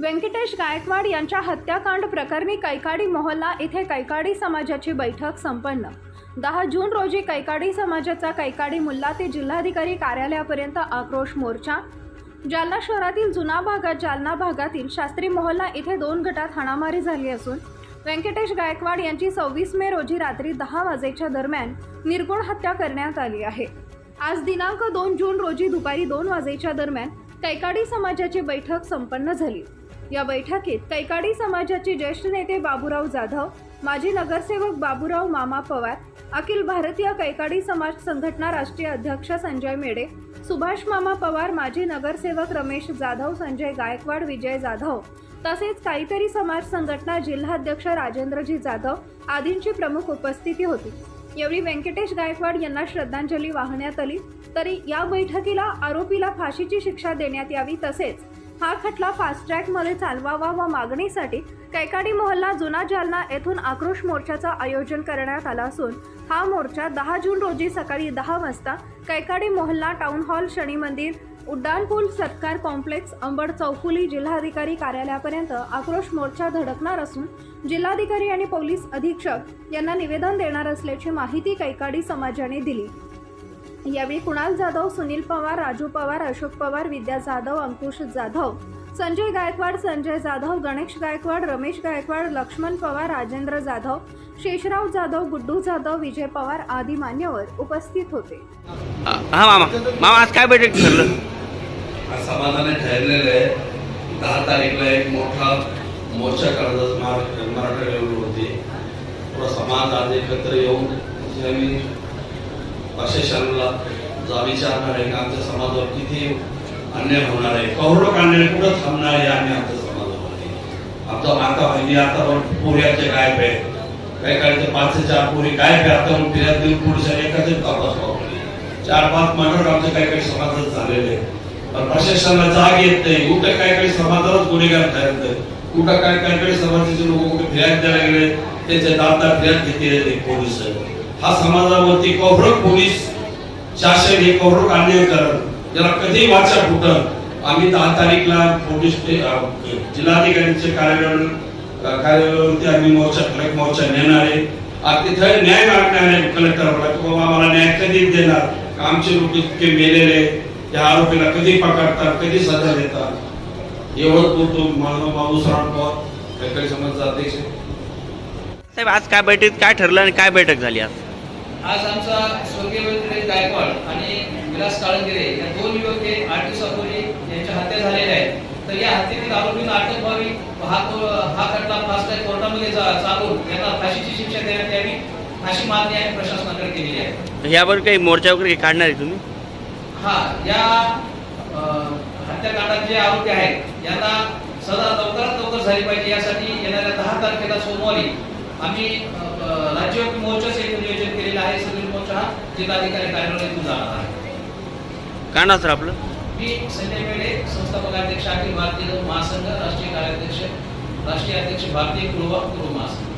व्यंकटेश गायकवाड यांच्या हत्याकांड प्रकरणी कैकाडी मोहल्ला इथे कैकाडी समाजाची बैठक संपन्न. दहा जून रोजी कैकाडी समाजाचा कैकाडी मुल्ला ते जिल्हाधिकारी कार्यालयापर्यंत आक्रोश मोर्चा. जालना शहरातील जुना भागात जालना भागातील शास्त्री मोहल्ला इथे दोन गटात हाणामारी झाली असून व्यंकटेश गायकवाड यांची सव्वीस मे रोजी रात्री दहा वाजेच्या दरम्यान निर्गुण हत्या करण्यात आली आहे. आज दिनांक दोन जून रोजी दुपारी दोन वाजेच्या दरम्यान कैकाडी समाजाची बैठक संपन्न झाली. या बैठकीत कैकाडी समाजाचे ज्येष्ठ नेते बाबूराव जाधव माजी नगरसेवक बाबूराव मामा पवार अखिल भारतीय कैकाडी समाज संघटना राष्ट्रीय अध्यक्ष संजय मेडे सुभाष मामा पवार माजी नगरसेवक रमेश जाधव संजय गायकवाड विजय जाधव तसेच काहीतरी समाज संघटना जिल्हाध्यक्ष राजेंद्रजी जाधव आदींची प्रमुख उपस्थिती होती. यावेळी व्यंकटेश गायकवाड यांना श्रद्धांजली वाहण्यात आली तरी या बैठकीला आरोपीला फाशीची शिक्षा देण्यात यावी तसेच हा खटला फास्ट ट्रॅकमध्ये चालवावा व मागणीसाठी कैकाडी मोहल्ला जुना जालना येथून आक्रोश मोर्चाचं आयोजन करण्यात आलं असून हा मोर्चा दहा जून रोजी सकाळी दहा वाजता कैकाडी मोहल्ला टाउन हॉल शनी मंदिर उड्डाणपूल सत्कार कॉम्प्लेक्स अंबड चौफुली जिल्हाधिकारी कार्यालयापर्यंत आक्रोश मोर्चा धडकणार असून जिल्हाधिकारी आणि पोलीस अधीक्षक यांना निवेदन देणार असल्याची माहिती कैकाडी समाजाने दिली. यावेळी कुणाल जाधव सुनील पवार राजू पवार अशोक पवार विद्या जाधव अंकुश जाधव संजय गायकवाड संजय जाधव गणेश गायकवाड रमेश गायकवाड लक्ष्मण पवार राजेंद्र जाधव शेषराव जाधव गुड्डू जाधव विजय पवार आदी मान्यवर उपस्थित होते. हा मामा. मामा आज काय बैठक ठरलं? आज समाधाने ठरलेलं आहे. दहा तारीखला एक मोठा मोर्चा मरा- मराठा पुरा समाज आज एकत्र येऊन जे आम्ही जा विचारणार आहे की आमच्या समाजावर किती अन्याय होणार आहे. करोडो काढणारे कुठं थांबणार आहे आम्ही आमच्या समाजामध्ये? आमचा माता बहिणी आता पुऱ्याचे गायब आहे काही काळचे पाचशे चार पोरी गायब आहे आता फिर्यात देऊन पोलिसांनी एकाच तपास पावली चार पाच मर्डर आमच्या काही काही समाजात झालेले पण प्रशासनाला जाग येत नाही. कुठं काही काही समाजालाच गुन्हेगार ठरत आहे. कुठं काय काय काही समाजाचे लोक कुठे फिर्याद द्यायला गेले त्याचे दादा फिर्याद घेतलेले ते पोलीस हा समाजावरती कौरक पोलीस शासन हे कौरक अन्याय करत. ज्याला कधी वाचा फुटत आम्ही दहा तारीखला पोलीस जिल्हाधिकाऱ्यांचे कार्यालय कार्यालयावरती आम्ही मोर्चा कलेक्ट मोर्चा नेणार आहे. आणि तिथे न्याय मागणार आहे कलेक्टरला की आम्हाला न्याय कधी देणार. आमचे लोक इतके मेलेले त्या आरोपीला कधी पकडतात कधी सजा देतात. एवढं बोलतो माझा बाबू सराव पवार कैकाडी समाजाचा अध्यक्ष. साहेब आज काय बैठकीत काय ठरलं आणि काय बैठक झाली आज? आज आमचा स्वर्गीय व्यंकटेश गायकवाड आणि विलास काळंगिरे या दोन युवक हे आठ दिवसापूर्वी यांच्या हत्या झालेल्या आहेत. तर या हत्येतील आरोपींना अटक व्हावी हा हा खटला फास्ट ट्रॅक कोर्टामध्ये जा- चालून यांना फाशीची शिक्षा देण्यात यावी अशी मागणी आम्ही प्रशासनाकडे केलेली आहे. यावर काही मोर्चा वगैरे काढणार आहे तुम्ही? हा या हत्याकांडात जे आरोपी आहेत यांना सजा लवकरात लवकर झाली पाहिजे यासाठी येणाऱ्या दहा तारखेला सोमवारी आम्ही राज्यव्यापी मोर्चाचे जिल्हाधिकारी जाणार आहे काय नाव सर आपलं? मी संजय मेढे संस्थापक अध्यक्ष अखिल भारतीय महासंघ राष्ट्रीय कार्याध्यक्ष राष्ट्रीय अध्यक्ष भारतीय कुरु महासंघ.